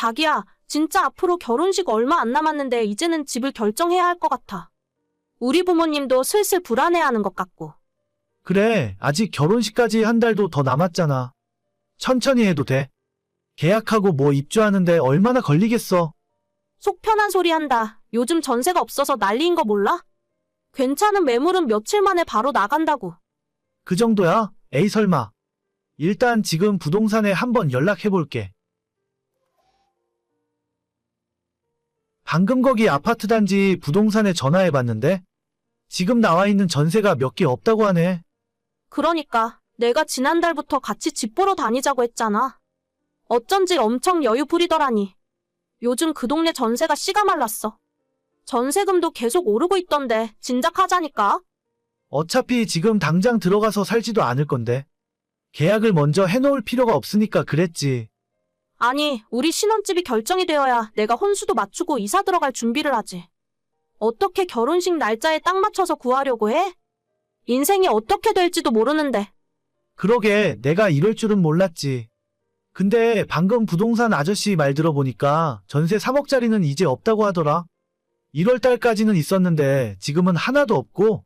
자기야, 진짜 앞으로 결혼식 얼마 안 남았는데 이제는 집을 결정해야 할 것 같아. 우리 부모님도 슬슬 불안해하는 것 같고. 그래, 아직 결혼식까지 한 달도 더 남았잖아. 천천히 해도 돼. 계약하고 뭐 입주하는데 얼마나 걸리겠어. 속 편한 소리 한다. 요즘 전세가 없어서 난리인 거 몰라? 괜찮은 매물은 며칠 만에 바로 나간다고. 그 정도야? 에이 설마. 일단 지금 부동산에 한번 연락해 볼게. 방금 거기 아파트 단지 부동산에 전화해 봤는데 지금 나와 있는 전세가 몇 개 없다고 하네. 그러니까 내가 지난달부터 같이 집 보러 다니자고 했잖아. 어쩐지 엄청 여유 부리더라니. 요즘 그 동네 전세가 씨가 말랐어. 전세금도 계속 오르고 있던데 진작 하자니까. 어차피 지금 당장 들어가서 살지도 않을 건데. 계약을 먼저 해놓을 필요가 없으니까 그랬지. 아니, 우리 신혼집이 결정이 되어야 내가 혼수도 맞추고 이사 들어갈 준비를 하지. 어떻게 결혼식 날짜에 딱 맞춰서 구하려고 해? 인생이 어떻게 될지도 모르는데. 그러게 내가 이럴 줄은 몰랐지. 근데 방금 부동산 아저씨 말 들어보니까 전세 3억짜리는 이제 없다고 하더라. 1월 달까지는 있었는데 지금은 하나도 없고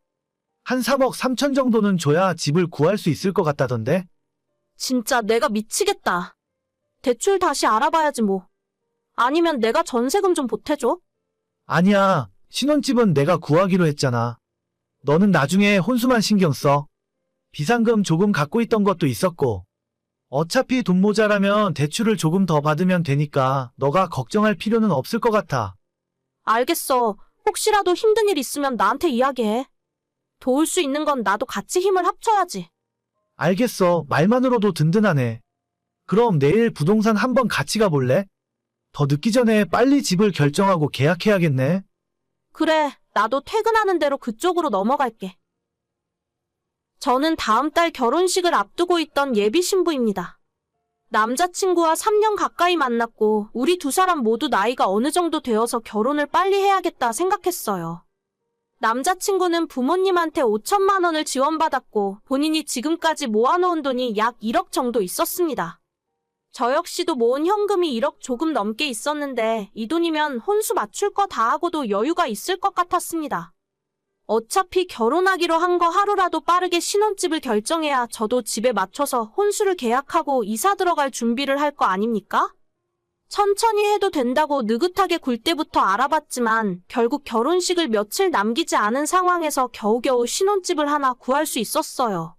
한 3억 3천 정도는 줘야 집을 구할 수 있을 것 같다던데. 진짜 내가 미치겠다. 대출 다시 알아봐야지 뭐. 아니면 내가 전세금 좀 보태줘? 아니야. 신혼집은 내가 구하기로 했잖아. 너는 나중에 혼수만 신경 써. 비상금 조금 갖고 있던 것도 있었고. 어차피 돈 모자라면 대출을 조금 더 받으면 되니까 너가 걱정할 필요는 없을 것 같아. 알겠어. 혹시라도 힘든 일 있으면 나한테 이야기해. 도울 수 있는 건 나도 같이 힘을 합쳐야지. 알겠어. 말만으로도 든든하네. 그럼 내일 부동산 한번 같이 가볼래? 더 늦기 전에 빨리 집을 결정하고 계약해야겠네. 그래, 나도 퇴근하는 대로 그쪽으로 넘어갈게. 저는 다음 달 결혼식을 앞두고 있던 예비 신부입니다. 남자친구와 3년 가까이 만났고, 우리 두 사람 모두 나이가 어느 정도 되어서 결혼을 빨리 해야겠다 생각했어요. 남자친구는 부모님한테 5천만 원을 지원받았고, 본인이 지금까지 모아놓은 돈이 약 1억 정도 있었습니다. 저 역시도 모은 현금이 1억 조금 넘게 있었는데 이 돈이면 혼수 맞출 거 다 하고도 여유가 있을 것 같았습니다. 어차피 결혼하기로 한 거 하루라도 빠르게 신혼집을 결정해야 저도 집에 맞춰서 혼수를 계약하고 이사 들어갈 준비를 할 거 아닙니까? 천천히 해도 된다고 느긋하게 굴 때부터 알아봤지만 결국 결혼식을 며칠 남기지 않은 상황에서 겨우겨우 신혼집을 하나 구할 수 있었어요.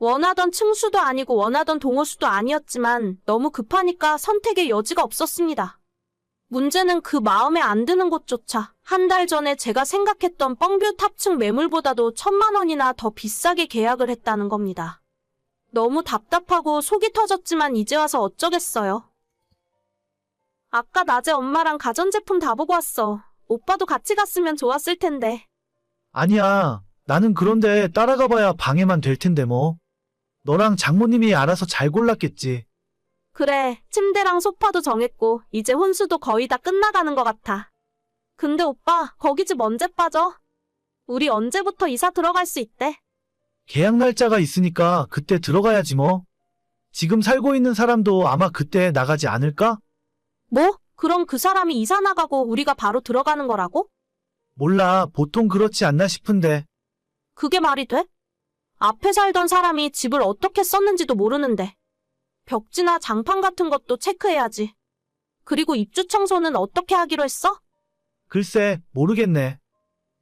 원하던 층수도 아니고 원하던 동호수도 아니었지만 너무 급하니까 선택의 여지가 없었습니다. 문제는 그 마음에 안 드는 곳조차 한 달 전에 제가 생각했던 뻥뷰 탑층 매물보다도 천만 원이나 더 비싸게 계약을 했다는 겁니다. 너무 답답하고 속이 터졌지만 이제 와서 어쩌겠어요. 아까 낮에 엄마랑 가전제품 다 보고 왔어. 오빠도 같이 갔으면 좋았을 텐데. 아니야. 나는 그런데 따라가 봐야 방해만 될 텐데 뭐. 너랑 장모님이 알아서 잘 골랐겠지. 그래, 침대랑 소파도 정했고, 이제 혼수도 거의 다 끝나가는 것 같아. 근데 오빠, 거기 집 언제 빠져? 우리 언제부터 이사 들어갈 수 있대? 계약 날짜가 있으니까 그때 들어가야지 뭐. 지금 살고 있는 사람도 아마 그때 나가지 않을까? 뭐? 그럼 그 사람이 이사 나가고 우리가 바로 들어가는 거라고? 몰라. 보통 그렇지 않나 싶은데. 그게 말이 돼? 앞에 살던 사람이 집을 어떻게 썼는지도 모르는데. 벽지나 장판 같은 것도 체크해야지. 그리고 입주 청소는 어떻게 하기로 했어? 글쎄, 모르겠네.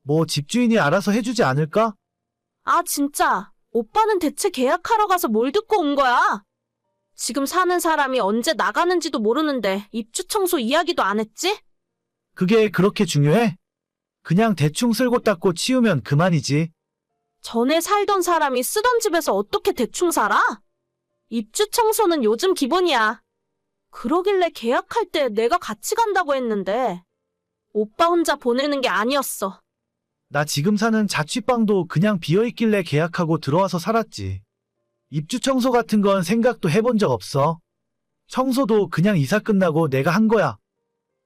뭐 집주인이 알아서 해주지 않을까? 아, 진짜. 오빠는 대체 계약하러 가서 뭘 듣고 온 거야? 지금 사는 사람이 언제 나가는지도 모르는데 입주 청소 이야기도 안 했지? 그게 그렇게 중요해? 그냥 대충 쓸고 닦고 치우면 그만이지. 전에 살던 사람이 쓰던 집에서 어떻게 대충 살아? 입주 청소는 요즘 기본이야. 그러길래 계약할 때 내가 같이 간다고 했는데 오빠 혼자 보내는 게 아니었어. 나 지금 사는 자취방도 그냥 비어있길래 계약하고 들어와서 살았지. 입주 청소 같은 건 생각도 해본 적 없어. 청소도 그냥 이사 끝나고 내가 한 거야.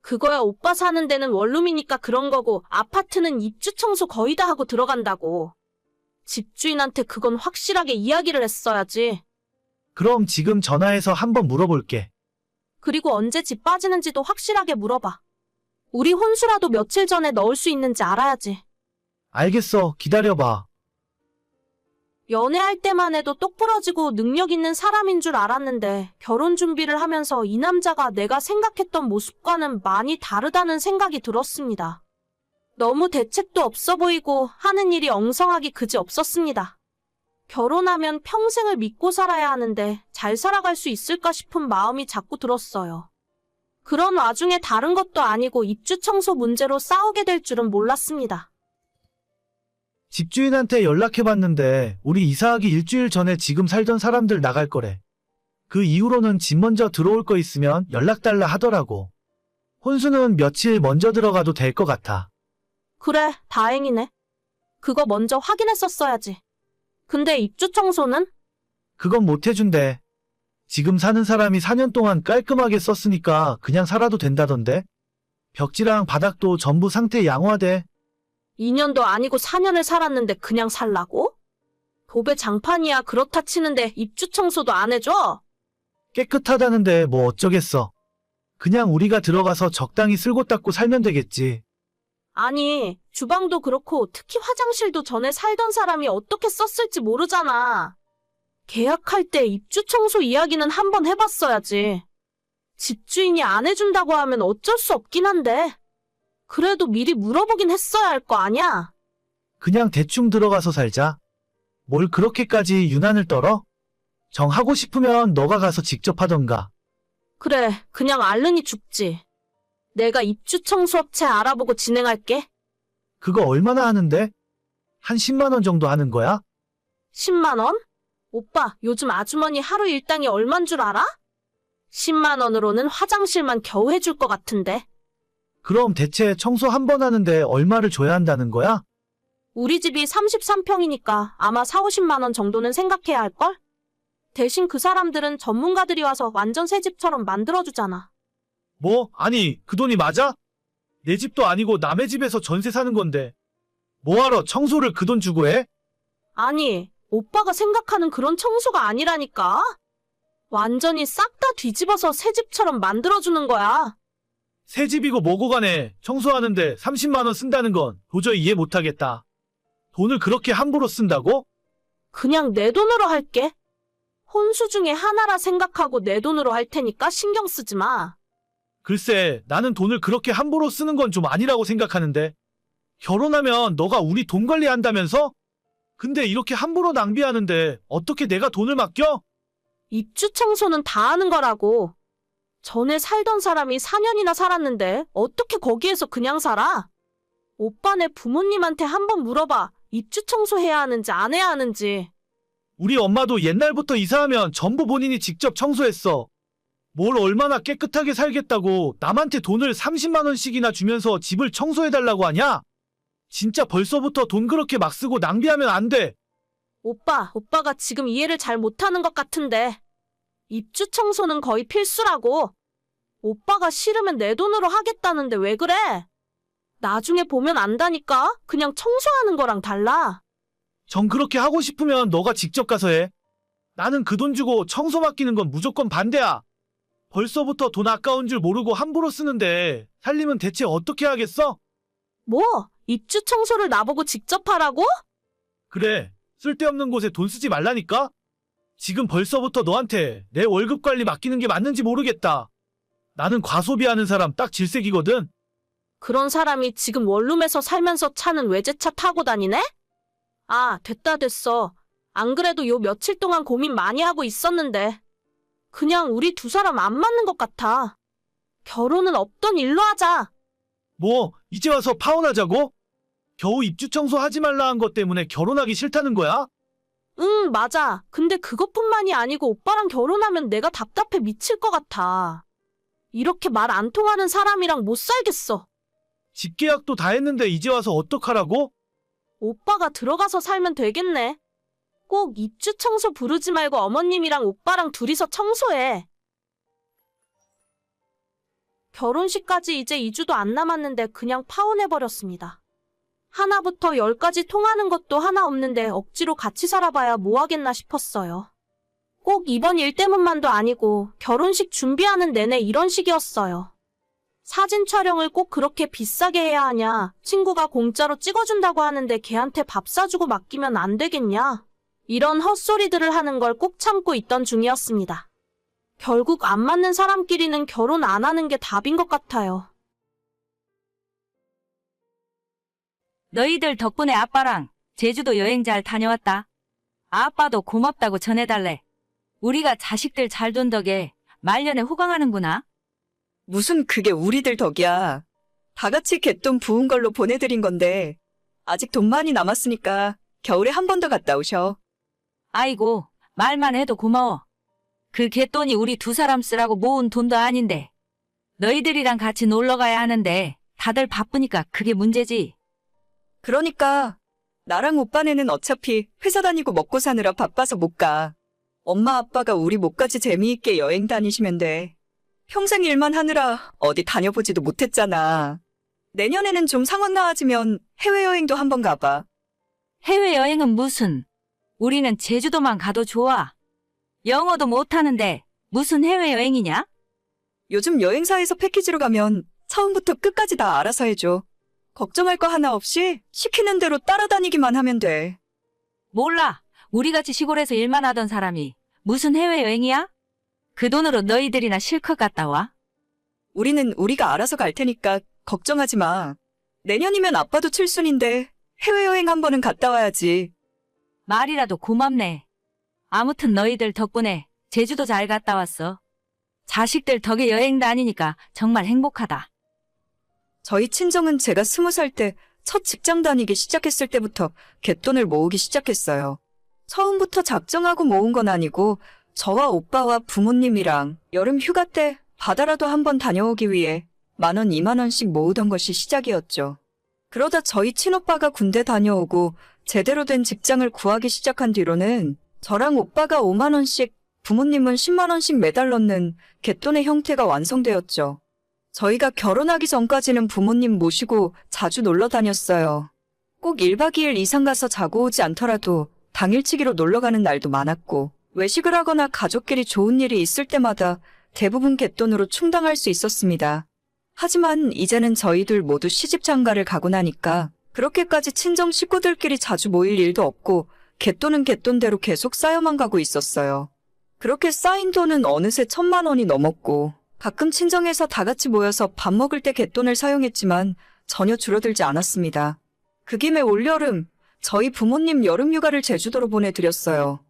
그거야 오빠 사는 데는 원룸이니까 그런 거고 아파트는 입주 청소 거의 다 하고 들어간다고. 집주인한테 그건 확실하게 이야기를 했어야지. 그럼 지금 전화해서 한번 물어볼게. 그리고 언제 집 빠지는지도 확실하게 물어봐. 우리 혼수라도 며칠 전에 넣을 수 있는지 알아야지. 알겠어. 기다려봐. 연애할 때만 해도 똑부러지고 능력 있는 사람인 줄 알았는데 결혼 준비를 하면서 이 남자가 내가 생각했던 모습과는 많이 다르다는 생각이 들었습니다. 너무 대책도 없어 보이고 하는 일이 엉성하기 그지 없었습니다. 결혼하면 평생을 믿고 살아야 하는데 잘 살아갈 수 있을까 싶은 마음이 자꾸 들었어요. 그런 와중에 다른 것도 아니고 입주 청소 문제로 싸우게 될 줄은 몰랐습니다. 집주인한테 연락해봤는데 우리 이사하기 일주일 전에 지금 살던 사람들 나갈 거래. 그 이후로는 집 먼저 들어올 거 있으면 연락 달라 하더라고. 혼수는 며칠 먼저 들어가도 될 것 같아. 그래, 다행이네. 그거 먼저 확인했었어야지. 근데 입주 청소는? 그건 못 해준대. 지금 사는 사람이 4년 동안 깔끔하게 썼으니까 그냥 살아도 된다던데. 벽지랑 바닥도 전부 상태 양호하대. 2년도 아니고 4년을 살았는데 그냥 살라고? 도배 장판이야 그렇다 치는데 입주 청소도 안 해줘? 깨끗하다는데 뭐 어쩌겠어. 그냥 우리가 들어가서 적당히 쓸고 닦고 살면 되겠지. 아니, 주방도 그렇고 특히 화장실도 전에 살던 사람이 어떻게 썼을지 모르잖아. 계약할 때 입주 청소 이야기는 한번 해봤어야지. 집주인이 안 해준다고 하면 어쩔 수 없긴 한데. 그래도 미리 물어보긴 했어야 할 거 아냐? 그냥 대충 들어가서 살자. 뭘 그렇게까지 유난을 떨어? 정하고 싶으면 너가 가서 직접 하던가. 그래, 그냥 알른이 죽지. 내가 입주 청소업체 알아보고 진행할게. 그거 얼마나 하는데? 한 10만 원 정도 하는 거야? 10만 원? 오빠, 요즘 아주머니 하루 일당이 얼만 줄 알아? 10만 원으로는 화장실만 겨우 해줄 것 같은데. 그럼 대체 청소 한 번 하는데 얼마를 줘야 한다는 거야? 우리 집이 33평이니까 아마 4, 50만 원 정도는 생각해야 할걸? 대신 그 사람들은 전문가들이 와서 완전 새 집처럼 만들어주잖아. 뭐? 아니, 그 돈이 맞아? 내 집도 아니고 남의 집에서 전세 사는 건데. 뭐하러 청소를 그 돈 주고 해? 아니, 오빠가 생각하는 그런 청소가 아니라니까? 완전히 싹 다 뒤집어서 새 집처럼 만들어주는 거야. 새 집이고 뭐고 간에 청소하는데 30만원 쓴다는 건 도저히 이해 못하겠다. 돈을 그렇게 함부로 쓴다고? 그냥 내 돈으로 할게. 혼수 중에 하나라 생각하고 내 돈으로 할 테니까 신경 쓰지 마. 글쎄, 나는 돈을 그렇게 함부로 쓰는 건 좀 아니라고 생각하는데. 결혼하면 너가 우리 돈 관리한다면서? 근데 이렇게 함부로 낭비하는데 어떻게 내가 돈을 맡겨? 입주 청소는 다 하는 거라고. 전에 살던 사람이 4년이나 살았는데 어떻게 거기에서 그냥 살아? 오빠네 부모님한테 한번 물어봐. 입주 청소해야 하는지 안 해야 하는지. 우리 엄마도 옛날부터 이사하면 전부 본인이 직접 청소했어. 뭘 얼마나 깨끗하게 살겠다고 남한테 돈을 30만원씩이나 주면서 집을 청소해달라고 하냐? 진짜 벌써부터 돈 그렇게 막 쓰고 낭비하면 안 돼. 오빠, 오빠가 지금 이해를 잘 못하는 것 같은데. 입주 청소는 거의 필수라고. 오빠가 싫으면 내 돈으로 하겠다는데 왜 그래? 나중에 보면 안다니까? 그냥 청소하는 거랑 달라. 정 그렇게 하고 싶으면 너가 직접 가서 해. 나는 그 돈 주고 청소 맡기는 건 무조건 반대야. 벌써부터 돈 아까운 줄 모르고 함부로 쓰는데 살림은 대체 어떻게 하겠어? 뭐? 입주 청소를 나보고 직접 하라고? 그래, 쓸데없는 곳에 돈 쓰지 말라니까? 지금 벌써부터 너한테 내 월급 관리 맡기는 게 맞는지 모르겠다. 나는 과소비하는 사람 딱 질색이거든. 그런 사람이 지금 원룸에서 살면서 차는 외제차 타고 다니네? 아, 됐다 됐어. 안 그래도 요 며칠 동안 고민 많이 하고 있었는데. 그냥 우리 두 사람 안 맞는 것 같아. 결혼은 없던 일로 하자. 뭐, 이제 와서 파혼하자고? 겨우 입주 청소 하지 말라 한 것 때문에 결혼하기 싫다는 거야? 응, 맞아. 근데 그것뿐만이 아니고 오빠랑 결혼하면 내가 답답해 미칠 것 같아. 이렇게 말 안 통하는 사람이랑 못 살겠어. 집 계약도 다 했는데 이제 와서 어떡하라고? 오빠가 들어가서 살면 되겠네. 꼭 입주 청소 부르지 말고 어머님이랑 오빠랑 둘이서 청소해. 결혼식까지 이제 2주도 안 남았는데 그냥 파혼해버렸습니다. 하나부터 열까지 통하는 것도 하나 없는데 억지로 같이 살아봐야 뭐 하겠나 싶었어요. 꼭 이번 일 때문만도 아니고 결혼식 준비하는 내내 이런 식이었어요. 사진 촬영을 꼭 그렇게 비싸게 해야 하냐? 친구가 공짜로 찍어준다고 하는데 걔한테 밥 사주고 맡기면 안 되겠냐? 이런 헛소리들을 하는 걸 꼭 참고 있던 중이었습니다. 결국 안 맞는 사람끼리는 결혼 안 하는 게 답인 것 같아요. 너희들 덕분에 아빠랑 제주도 여행 잘 다녀왔다. 아빠도 고맙다고 전해달래. 우리가 자식들 잘 둔 덕에 말년에 호강하는구나. 무슨 그게 우리들 덕이야. 다 같이 개돈 부은 걸로 보내드린 건데, 아직 돈 많이 남았으니까 겨울에 한 번 더 갔다 오셔. 아이고, 말만 해도 고마워. 그 개돈이 우리 두 사람 쓰라고 모은 돈도 아닌데. 너희들이랑 같이 놀러 가야 하는데 다들 바쁘니까 그게 문제지. 그러니까, 나랑 오빠네는 어차피 회사 다니고 먹고 사느라 바빠서 못 가. 엄마 아빠가 우리 목까지 재미있게 여행 다니시면 돼. 평생 일만 하느라 어디 다녀보지도 못했잖아. 내년에는 좀 상황 나아지면 해외여행도 한번 가봐. 해외여행은 무슨? 우리는 제주도만 가도 좋아. 영어도 못하는데 무슨 해외여행이냐? 요즘 여행사에서 패키지로 가면 처음부터 끝까지 다 알아서 해줘. 걱정할 거 하나 없이 시키는 대로 따라다니기만 하면 돼. 몰라. 우리같이 시골에서 일만 하던 사람이 무슨 해외여행이야? 그 돈으로 너희들이나 실컷 갔다 와. 우리는 우리가 알아서 갈 테니까 걱정하지 마. 내년이면 아빠도 칠순인데 해외여행 한 번은 갔다 와야지. 말이라도 고맙네. 아무튼 너희들 덕분에 제주도 잘 갔다 왔어. 자식들 덕에 여행 다니니까 정말 행복하다. 저희 친정은 제가 스무 살 때 첫 직장 다니기 시작했을 때부터 갯돈을 모으기 시작했어요. 처음부터 작정하고 모은 건 아니고 저와 오빠와 부모님이랑 여름 휴가 때 바다라도 한번 다녀오기 위해 만 원, 이만 원씩 모으던 것이 시작이었죠. 그러다 저희 친오빠가 군대 다녀오고 제대로 된 직장을 구하기 시작한 뒤로는 저랑 오빠가 5만 원씩, 부모님은 10만 원씩 매달 넣는 갯돈의 형태가 완성되었죠. 저희가 결혼하기 전까지는 부모님 모시고 자주 놀러 다녔어요. 꼭 1박 2일 이상 가서 자고 오지 않더라도 당일치기로 놀러 가는 날도 많았고, 외식을 하거나 가족끼리 좋은 일이 있을 때마다 대부분 갯돈으로 충당할 수 있었습니다. 하지만 이제는 저희들 모두 시집 장가를 가고 나니까 그렇게까지 친정 식구들끼리 자주 모일 일도 없고 갯돈은 갯돈대로 계속 쌓여만 가고 있었어요. 그렇게 쌓인 돈은 어느새 천만 원이 넘었고 가끔 친정에서 다 같이 모여서 밥 먹을 때 갯돈을 사용했지만 전혀 줄어들지 않았습니다. 그 김에 올여름 저희 부모님 여름 휴가를 제주도로 보내드렸어요.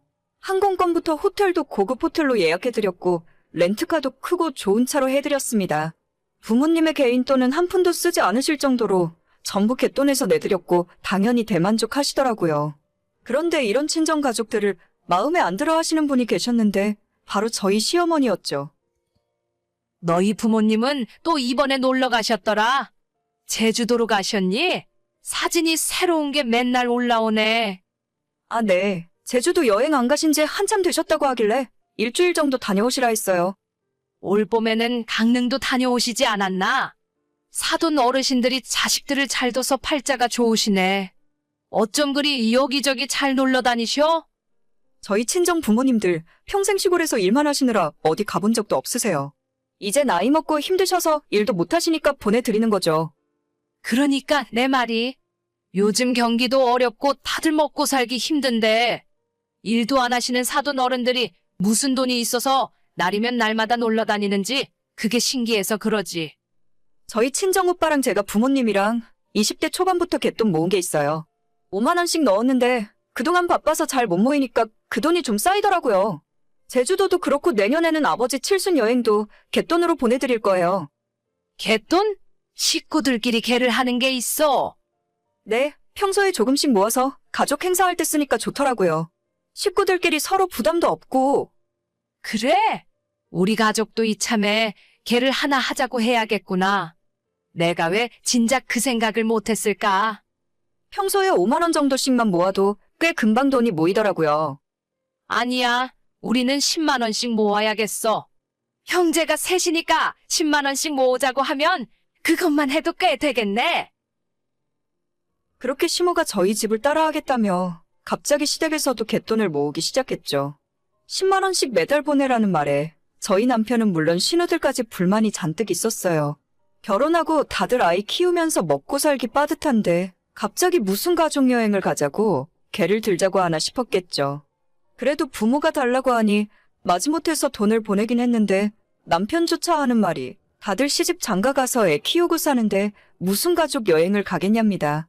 항공권부터 호텔도 고급 호텔로 예약해드렸고 렌트카도 크고 좋은 차로 해드렸습니다. 부모님의 개인 돈은 한 푼도 쓰지 않으실 정도로 전부 갯돈에서 내드렸고 당연히 대만족하시더라고요. 그런데 이런 친정 가족들을 마음에 안 들어 하시는 분이 계셨는데 바로 저희 시어머니였죠. 너희 부모님은 또 이번에 놀러 가셨더라. 제주도로 가셨니? 사진이 새로운 게 맨날 올라오네. 아, 네. 제주도 여행 안 가신 지 한참 되셨다고 하길래 일주일 정도 다녀오시라 했어요. 올 봄에는 강릉도 다녀오시지 않았나? 사돈 어르신들이 자식들을 잘 둬서 팔자가 좋으시네. 어쩜 그리 여기저기 잘 놀러 다니셔? 저희 친정 부모님들 평생 시골에서 일만 하시느라 어디 가본 적도 없으세요. 이제 나이 먹고 힘드셔서 일도 못 하시니까 보내드리는 거죠. 그러니까 내 말이 요즘 경기도 어렵고 다들 먹고 살기 힘든데 일도 안 하시는 사돈 어른들이 무슨 돈이 있어서 날이면 날마다 놀러 다니는지 그게 신기해서 그러지. 저희 친정 오빠랑 제가 부모님이랑 20대 초반부터 갯돈 모은 게 있어요. 5만 원씩 넣었는데 그동안 바빠서 잘 못 모이니까 그 돈이 좀 쌓이더라고요. 제주도도 그렇고 내년에는 아버지 칠순 여행도 갯돈으로 보내드릴 거예요. 개돈? 식구들끼리 개를 하는 게 있어. 네, 평소에 조금씩 모아서 가족 행사할 때 쓰니까 좋더라고요. 식구들끼리 서로 부담도 없고 그래? 우리 가족도 이참에 개를 하나 하자고 해야겠구나. 내가 왜 진작 그 생각을 못했을까? 평소에 5만 원 정도씩만 모아도 꽤 금방 돈이 모이더라고요. 아니야. 우리는 10만 원씩 모아야겠어. 형제가 셋이니까 10만 원씩 모으자고 하면 그것만 해도 꽤 되겠네. 그렇게 시모가 저희 집을 따라하겠다며 갑자기 시댁에서도 갯돈을 모으기 시작했죠. 10만 원씩 매달 보내라는 말에 저희 남편은 물론 신우들까지 불만이 잔뜩 있었어요. 결혼하고 다들 아이 키우면서 먹고 살기 빠듯한데 갑자기 무슨 가족여행을 가자고 개를 들자고 하나 싶었겠죠. 그래도 부모가 달라고 하니 마지못해서 돈을 보내긴 했는데 남편조차 하는 말이 다들 시집 장가 가서 애 키우고 사는데 무슨 가족 여행을 가겠냐입니다.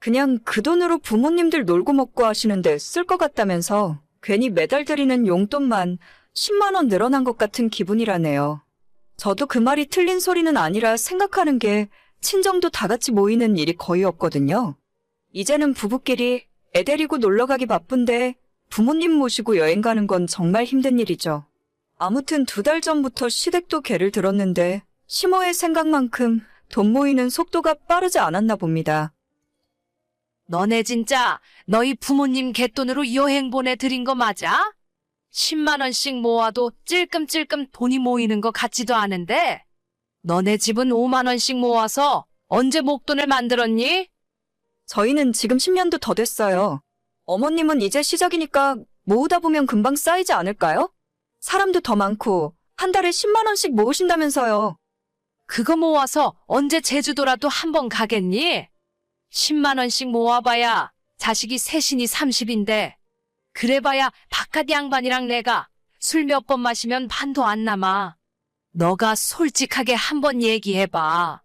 그냥 그 돈으로 부모님들 놀고 먹고 하시는데 쓸 것 같다면서 괜히 매달 드리는 용돈만 10만 원 늘어난 것 같은 기분이라네요. 저도 그 말이 틀린 소리는 아니라 생각하는 게 친정도 다 같이 모이는 일이 거의 없거든요. 이제는 부부끼리 애 데리고 놀러 가기 바쁜데 부모님 모시고 여행 가는 건 정말 힘든 일이죠. 아무튼 두 달 전부터 시댁도 개를 들었는데 시모의 생각만큼 돈 모이는 속도가 빠르지 않았나 봅니다. 너네 진짜 너희 부모님 갯돈으로 여행 보내드린 거 맞아? 10만 원씩 모아도 찔끔찔끔 돈이 모이는 것 같지도 않은데 너네 집은 5만 원씩 모아서 언제 목돈을 만들었니? 저희는 지금 10년도 더 됐어요. 어머님은 이제 시작이니까 모으다 보면 금방 쌓이지 않을까요? 사람도 더 많고 한 달에 10만 원씩 모으신다면서요. 그거 모아서 언제 제주도라도 한 번 가겠니? 10만 원씩 모아봐야 자식이 셋이니 30인데 그래봐야 바깥 양반이랑 내가 술 몇 번 마시면 반도 안 남아. 너가 솔직하게 한번 얘기해봐.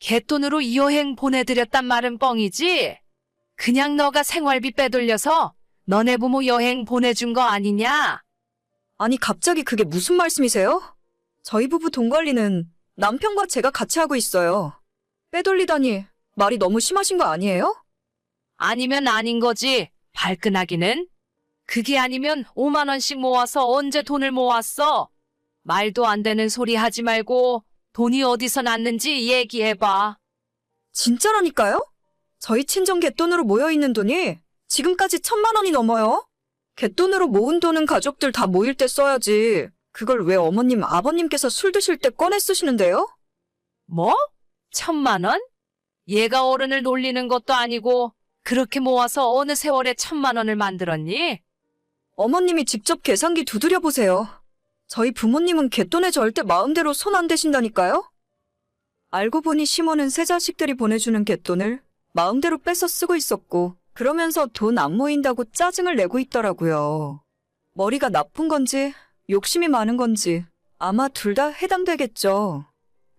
개돈으로 이 여행 보내드렸단 말은 뻥이지? 그냥 너가 생활비 빼돌려서 너네 부모 여행 보내준 거 아니냐? 아니 갑자기 그게 무슨 말씀이세요? 저희 부부 돈 관리는 남편과 제가 같이 하고 있어요. 빼돌리다니 말이 너무 심하신 거 아니에요? 아니면 아닌 거지. 발끈하기는. 그게 아니면 5만 원씩 모아서 언제 돈을 모았어? 말도 안 되는 소리 하지 말고 돈이 어디서 났는지 얘기해봐. 진짜라니까요? 저희 친정 갯돈으로 모여있는 돈이 지금까지 천만 원이 넘어요. 갯돈으로 모은 돈은 가족들 다 모일 때 써야지. 그걸 왜 어머님, 아버님께서 술 드실 때 꺼내 쓰시는데요? 뭐? 천만 원? 얘가 어른을 놀리는 것도 아니고 그렇게 모아서 어느 세월에 천만 원을 만들었니? 어머님이 직접 계산기 두드려 보세요. 저희 부모님은 갯돈에 절대 마음대로 손 안 대신다니까요? 알고 보니 시모는 새 자식들이 보내주는 갯돈을 마음대로 뺏어 쓰고 있었고, 그러면서 돈 안 모인다고 짜증을 내고 있더라고요. 머리가 나쁜 건지, 욕심이 많은 건지, 아마 둘 다 해당되겠죠.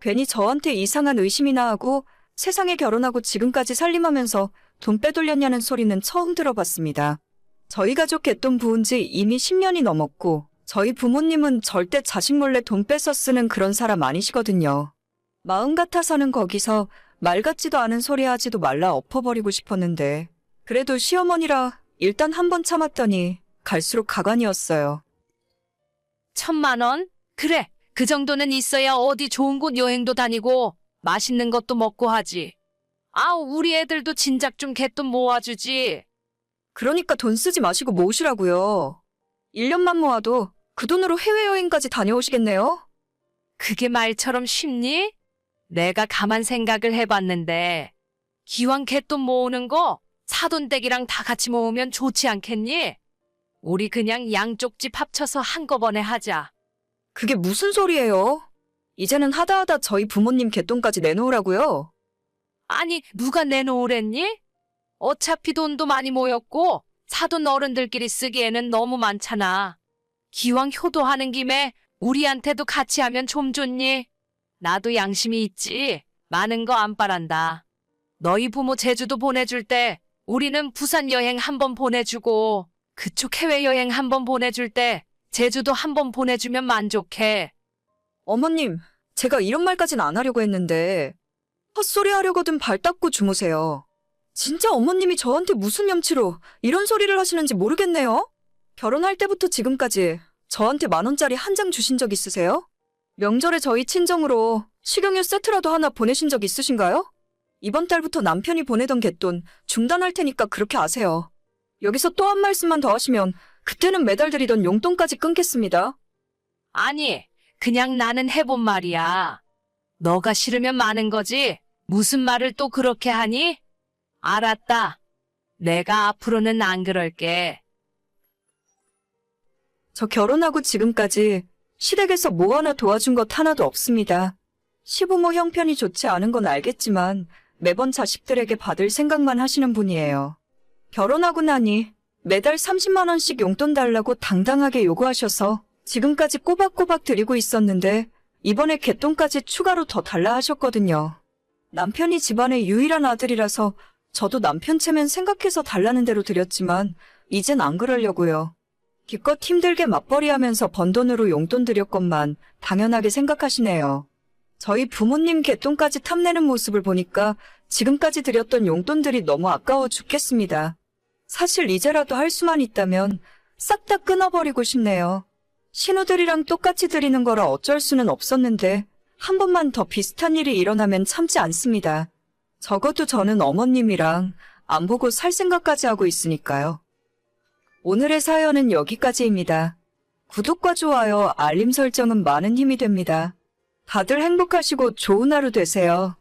괜히 저한테 이상한 의심이나 하고 세상에 결혼하고 지금까지 살림하면서 돈 빼돌렸냐는 소리는 처음 들어봤습니다. 저희 가족 갯돈 부은 지 이미 10년이 넘었고, 저희 부모님은 절대 자식 몰래 돈 뺏어 쓰는 그런 사람 아니시거든요. 마음 같아서는 거기서 말 같지도 않은 소리 하지도 말라 엎어버리고 싶었는데, 그래도 시어머니라 일단 한 번 참았더니 갈수록 가관이었어요. 천만 원? 그래, 그 정도는 있어야 어디 좋은 곳 여행도 다니고 맛있는 것도 먹고 하지. 아우, 우리 애들도 진작 좀 개돈 모아주지. 그러니까 돈 쓰지 마시고 모으시라고요. 1년만 모아도 그 돈으로 해외여행까지 다녀오시겠네요? 그게 말처럼 쉽니? 내가 가만 생각을 해봤는데, 기왕 개돈 모으는 거 사돈댁이랑 다 같이 모으면 좋지 않겠니? 우리 그냥 양쪽 집 합쳐서 한꺼번에 하자. 그게 무슨 소리예요? 이제는 하다 하다 저희 부모님 갯돈까지 내놓으라고요? 아니, 누가 내놓으랬니? 어차피 돈도 많이 모였고, 사돈 어른들끼리 쓰기에는 너무 많잖아. 기왕 효도하는 김에 우리한테도 같이 하면 좀 좋니? 나도 양심이 있지. 많은 거 안 바란다. 너희 부모 제주도 보내줄 때 우리는 부산 여행 한번 보내주고 그쪽 해외여행 한번 보내줄 때 제주도 한번 보내주면 만족해. 어머님, 제가 이런 말까진 안 하려고 했는데, 헛소리 하려거든 발 닦고 주무세요. 진짜 어머님이 저한테 무슨 염치로 이런 소리를 하시는지 모르겠네요? 결혼할 때부터 지금까지 저한테 만 원짜리 한 장 주신 적 있으세요? 명절에 저희 친정으로 식용유 세트라도 하나 보내신 적 있으신가요? 이번 달부터 남편이 보내던 갯돈 중단할 테니까 그렇게 아세요. 여기서 또 한 말씀만 더 하시면 그때는 매달 드리던 용돈까지 끊겠습니다. 아니, 그냥 나는 해본 말이야. 너가 싫으면 많은 거지. 무슨 말을 또 그렇게 하니? 알았다. 내가 앞으로는 안 그럴게. 저 결혼하고 지금까지 시댁에서 뭐 하나 도와준 것 하나도 없습니다. 시부모 형편이 좋지 않은 건 알겠지만 매번 자식들에게 받을 생각만 하시는 분이에요. 결혼하고 나니 매달 30만 원씩 용돈 달라고 당당하게 요구하셔서 지금까지 꼬박꼬박 드리고 있었는데 이번에 개돈까지 추가로 더 달라 하셨거든요. 남편이 집안의 유일한 아들이라서 저도 남편 체면 생각해서 달라는 대로 드렸지만 이젠 안 그러려고요. 기껏 힘들게 맞벌이 하면서 번 돈으로 용돈 드렸건만 당연하게 생각하시네요. 저희 부모님 개돈까지 탐내는 모습을 보니까 지금까지 드렸던 용돈들이 너무 아까워 죽겠습니다. 사실 이제라도 할 수만 있다면 싹 다 끊어버리고 싶네요. 신우들이랑 똑같이 드리는 거라 어쩔 수는 없었는데 한 번만 더 비슷한 일이 일어나면 참지 않습니다. 적어도 저는 어머님이랑 안 보고 살 생각까지 하고 있으니까요. 오늘의 사연은 여기까지입니다. 구독과 좋아요, 알림 설정은 많은 힘이 됩니다. 다들 행복하시고 좋은 하루 되세요.